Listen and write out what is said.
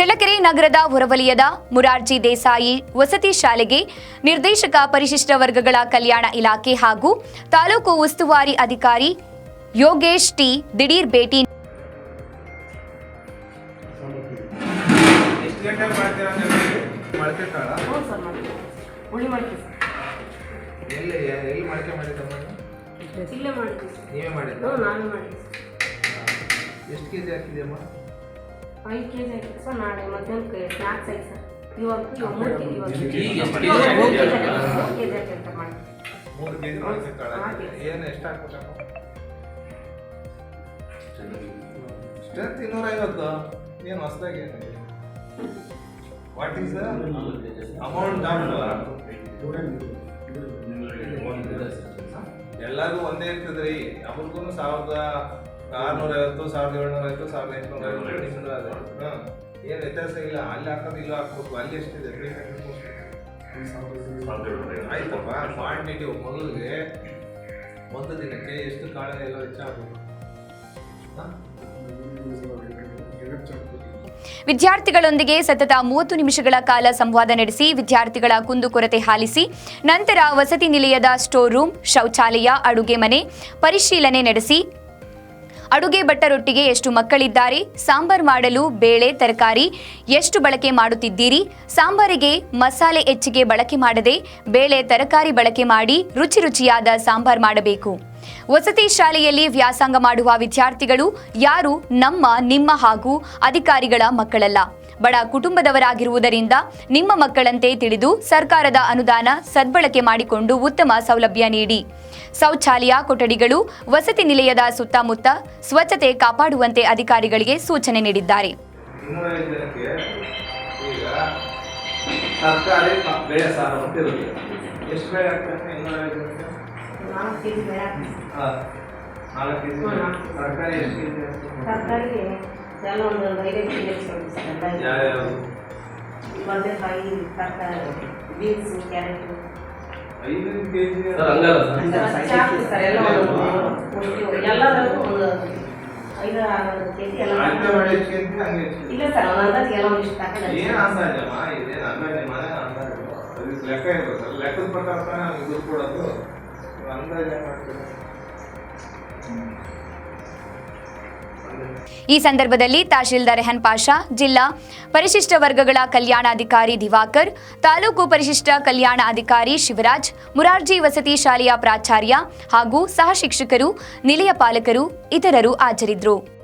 ನಗರದ ಹೊರವಲಯದ ಮುರಾರ್ಜಿ ದೇಸಾಯಿ ವಸತಿ ಶಾಲೆಗೆ ನಿರ್ದೇಶಕ ಪರಿಶಿಷ್ಟ ವರ್ಗಗಳ ಕಲ್ಯಾಣ ಇಲಾಖೆ ಹಾಗೂ ತಾಲೂಕು ಉಸ್ತುವಾರಿ ಅಧಿಕಾರಿ ಯೋಗೇಶ್ ಟಿ ದಿಢೀರ್ ಭೇಟಿ ಎಷ್ಟು ಐದು ಕೆ ಜಿ ಸರ್ ನಾಳೆ ಮಧ್ಯಾಹ್ನಕ್ಕೆ ಸ್ನ್ಯಾಕ್ಸ್ ಐತೆ ಸರ್. ಇವಾಗ ಇವಾಗ ಮೂರು ಕೆ ಜಿ ಇವಾಗ ಈಗ ಎಷ್ಟು ಇವಾಗ ಮೂರು ಕೆ ಜಿ ಮೂರು ಕೆ ಜಿ ಹಾಕಿತ್ತು ಮಾಡಿ. ಮೂರು ಕೆ ಜಿ ಮೊಳಕೆ ಕಾಳ ಹಾಕಿದೆ. ಏನು ಎಷ್ಟು ಸ್ಟ್ರೆಂತ್ ಇನ್ನೂರೈವತ್ತು ಏನು ಹೊಸದಾಗಿ ಏನಿದೆ ವಾಟ್ ಈಸ್ ಅಮೌಂಟ್ ಎಲ್ಲರೂ ಒಂದೇ ಇರ್ತದ್ರಿ. ಅವ್ರಿಗೂ ಸಾವಿರದ ಆರ್ನೂರ ಐವತ್ತು ಸಾವಿರದ ಏಳ್ನೂರ ಐವತ್ತು ಸಾವಿರದ ಎಂಟುನೂರ ಐವತ್ತು ನಿಮ್ದು ಹಾಂ. ಏನು ವ್ಯತ್ಯಾಸ ಇಲ್ಲ ಅಲ್ಲಿ ಹಾಕೋದು ಇಲ್ಲ ಹಾಕ್ಬೇಕು ಅಲ್ಲಿ ಎಷ್ಟಿದೆ? ತ್ರೀ ಹಂಡ್ರೆಡ್ ಆಯ್ತಪ್ಪ ಕ್ವಾಂಟಿಟಿ ಮೊದಲಿಗೆ ಒಂದು ದಿನಕ್ಕೆ ಎಷ್ಟು ಕಾಳ ಎಲ್ಲ ವಿದ್ಯಾರ್ಥಿಗಳೊಂದಿಗೆ ಸತತ ಮೂವತ್ತು ನಿಮಿಷಗಳ ಕಾಲ ಸಂವಾದ ನಡೆಸಿ ವಿದ್ಯಾರ್ಥಿಗಳ ಕುಂದುಕೊರತೆ ಹಾಲಿಸಿ ನಂತರ ವಸತಿ ನಿಲಯದ ಸ್ಟೋರ್ ರೂಮ್ ಶೌಚಾಲಯ ಅಡುಗೆ ಮನೆ ಪರಿಶೀಲನೆ ನಡೆಸಿ ಅಡುಗೆ ಭಟ್ಟರೊಟ್ಟಿಗೆ ಎಷ್ಟು ಮಕ್ಕಳಿದ್ದಾರೆ? ಸಾಂಬಾರ್ ಮಾಡಲು ಬೇಳೆ, ತರಕಾರಿ ಎಷ್ಟು ಬಳಕೆ ಮಾಡುತ್ತಿದ್ದೀರಿ? ಸಾಂಬಾರಿಗೆ ಮಸಾಲೆ ಹೆಚ್ಚಿಗೆ ಬಳಕೆ ಮಾಡದೆ ಬೇಳೆ, ತರಕಾರಿ ಬಳಕೆ ಮಾಡಿ ರುಚಿ ರುಚಿಯಾದ ಸಾಂಬಾರ್ ಮಾಡಬೇಕು. ವಸತಿ ಶಾಲೆಯಲ್ಲಿ ವ್ಯಾಸಂಗ ಮಾಡುವ ವಿದ್ಯಾರ್ಥಿಗಳು ಯಾರು? ನಮ್ಮ, ನಿಮ್ಮ ಹಾಗೂ ಅಧಿಕಾರಿಗಳ ಮಕ್ಕಳಲ್ಲ. ಬಡ ಕುಟುಂಬದವರಾಗಿರುವುದರಿಂದ ನಿಮ್ಮ ಮಕ್ಕಳಂತೆ ತಿಳಿದು ಸರ್ಕಾರದ ಅನುದಾನ ಸದ್ಬಳಕೆ ಮಾಡಿಕೊಂಡು ಉತ್ತಮ ಸೌಲಭ್ಯ ನೀಡಿ. ಶೌಚಾಲಯ ಕೊಠಡಿಗಳು ವಸತಿ ನಿಲಯದ ಸುತ್ತಮುತ್ತ ಸ್ವಚ್ಛತೆ ಕಾಪಾಡುವಂತೆ ಅಧಿಕಾರಿಗಳಿಗೆ ಸೂಚನೆ ನೀಡಿದ್ದಾರೆ. ಇನ್ನೂರೈದು ಇರುತ್ತೆ ಎಲ್ಲ ಒಂದು ಐದೈದು ಕೆ ಜಿ ಸರ್ ಎಲ್ಲ ಯಾವ್ಯಾವ ಬದನೆಕಾಯಿ ತರಕಾರಿ ಬೀನ್ಸು ಕ್ಯಾರೆಟು ಐದು ಕೆ ಜಿ ಸರ್, ಎಲ್ಲ ಒಂದು ಒಂದು ಒಂದು ಐದು ಆರು ಕೆ ಜಿ ಎಲ್ಲ ಇಲ್ಲ ಸರ್ ಒಂದು ಅಂದಾಜು ಎಲ್ಲ ಏನು ಲೆಕ್ಕ ಇರ್ಬೇಕು ಲೆಕ್ಕದ ಪ್ರಕಾರ ದುಡ್ಡು ಕೊಡೋದು. ಅಂದಾಜು ಮಾಡ್ತೀರಾ? ಈ ಸಂದರ್ಭದಲ್ಲಿ ತಹಶೀಲ್ದಾರ್ ರೆಹನ್ ಪಾಷಾ, ಜಿಲ್ಲಾ ಪರಿಶಿಷ್ಟ ವರ್ಗಗಳ ಕಲ್ಯಾಣಾಧಿಕಾರಿ ದಿವಾಕರ್, ತಾಲೂಕು ಪರಿಶಿಷ್ಟ ಕಲ್ಯಾಣಾಧಿಕಾರಿ ಶಿವರಾಜ್, ಮುರಾರ್ಜಿ ವಸತಿ ಶಾಲೆಯ ಪ್ರಾಚಾರ್ಯ ಹಾಗೂ ಸಹ ಶಿಕ್ಷಕರು, ನಿಲಯ ಪಾಲಕರು, ಇತರರು ಹಾಜರಿದ್ದರು.